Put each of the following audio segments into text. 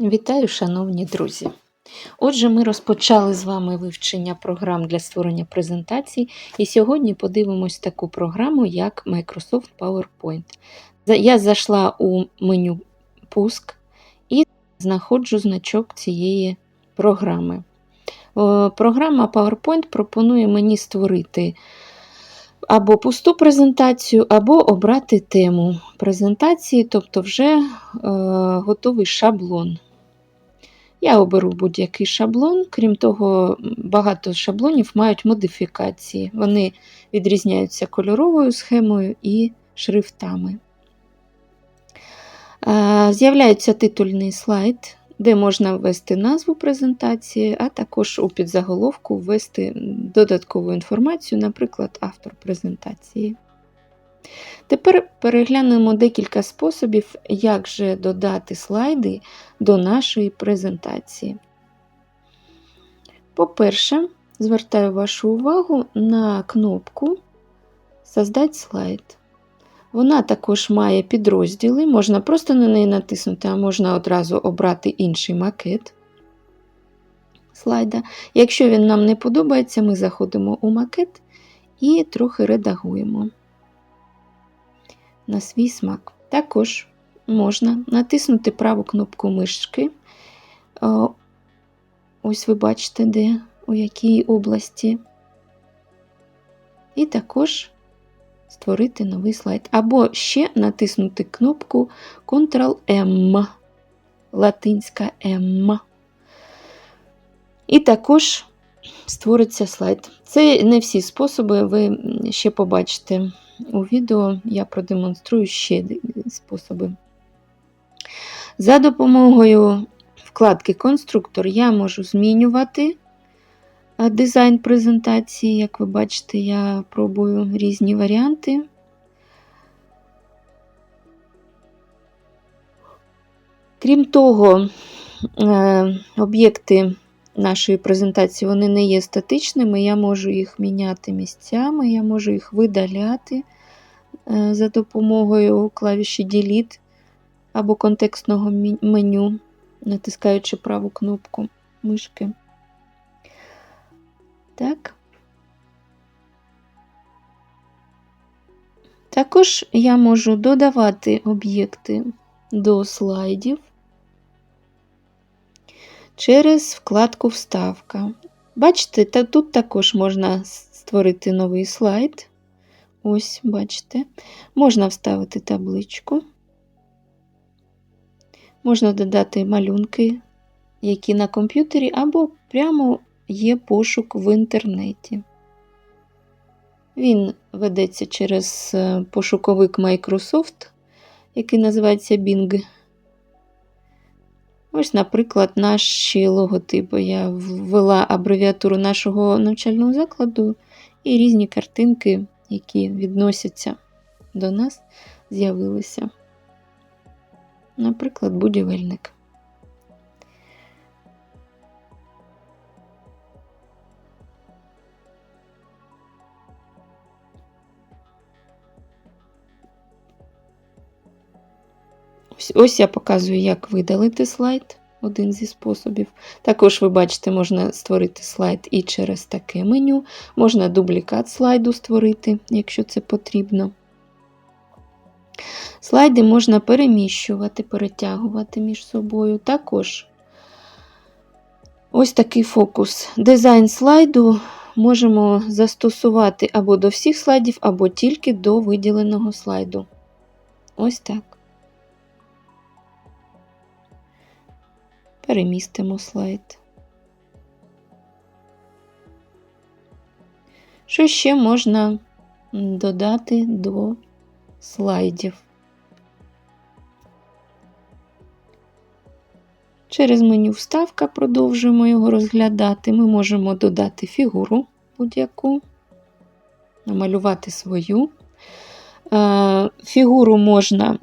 Вітаю, шановні друзі! Отже, ми розпочали з вами вивчення програм для створення презентацій, і сьогодні подивимось таку програму, як Microsoft PowerPoint. Я зайшла у меню Пуск і знаходжу значок цієї програми. Програма PowerPoint пропонує мені створити або пусту презентацію, або обрати тему презентації, тобто вже е, готовий шаблон. Я оберу будь-який шаблон, крім того, багато шаблонів мають модифікації. Вони відрізняються кольоровою схемою і шрифтами. З'являється титульний слайд, де можна ввести назву презентації, а також у підзаголовку ввести додаткову інформацію, наприклад, автор презентації. Тепер переглянемо декілька способів, як же додати слайди до нашої презентації. По-перше, звертаю вашу увагу на кнопку Создать слайд. Вона також має підрозділи, можна просто на неї натиснути, а можна одразу обрати інший макет слайда. Якщо він нам не подобається, ми заходимо у макет і трохи редагуємо на свій смак. Також можна натиснути праву кнопку мишки. Ось ви бачите, де, у якій області. І також створити новий слайд. Або ще натиснути кнопку Ctrl-M, латинська М. І також створиться слайд. Це не всі способи, ви ще побачите у відео, я продемонструю ще способи. За допомогою вкладки Конструктор я можу змінювати дизайн презентації. Як ви бачите, я пробую різні варіанти. Крім того, е, об'єкти нашої презентації вони не є статичними, я можу їх міняти місцями, я можу їх видаляти е, за допомогою клавіші Delete або контекстного меню, натискаючи праву кнопку мишки. Так. Також я можу додавати об'єкти до слайдів через вкладку Вставка. Бачите, та тут також можна створити новий слайд. Ось, бачите, можна вставити табличку, можна додати малюнки, які на комп'ютері, або прямо є пошук в інтернеті. Він ведеться через е, пошуковик Microsoft, який називається Bing. Ось, наприклад, наші логотипи. Я ввела абревіатуру нашого навчального закладу і різні картинки, які відносяться до нас, з'явилися. Наприклад, будівельник. Ось, ось я показую, як видалити слайд, один зі способів. Також, ви бачите, можна створити слайд і через таке меню. Можна дублікат слайду створити, якщо це потрібно. Слайди можна переміщувати, перетягувати між собою. Також ось такий фокус. Дизайн слайду можемо застосувати або до всіх слайдів, або тільки до виділеного слайду. Ось так. Перемістимо слайд. Що ще можна додати до слайдів? Через меню Вставка продовжуємо його розглядати. Ми можемо додати фігуру будь-яку, намалювати свою. Фігуру можна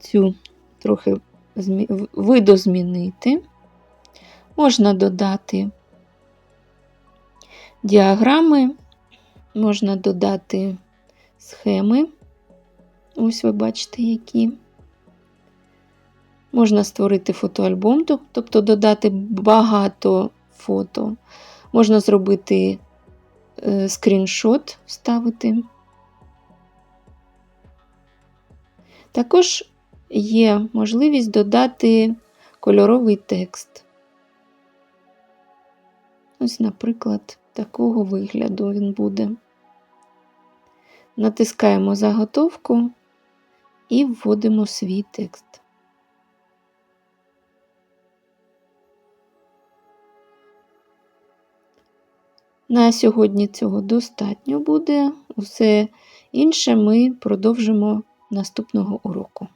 цю трохи видозмінити. Можна додати діаграми, можна додати схеми. Ось ви бачите, які. Можна створити фотоальбом, тобто додати багато фото. Можна зробити е, скріншот, вставити. Також є можливість додати кольоровий текст. Ось, наприклад, такого вигляду він буде. Натискаємо заготовку і вводимо свій текст. На сьогодні цього достатньо буде. Усе інше ми продовжимо наступного уроку.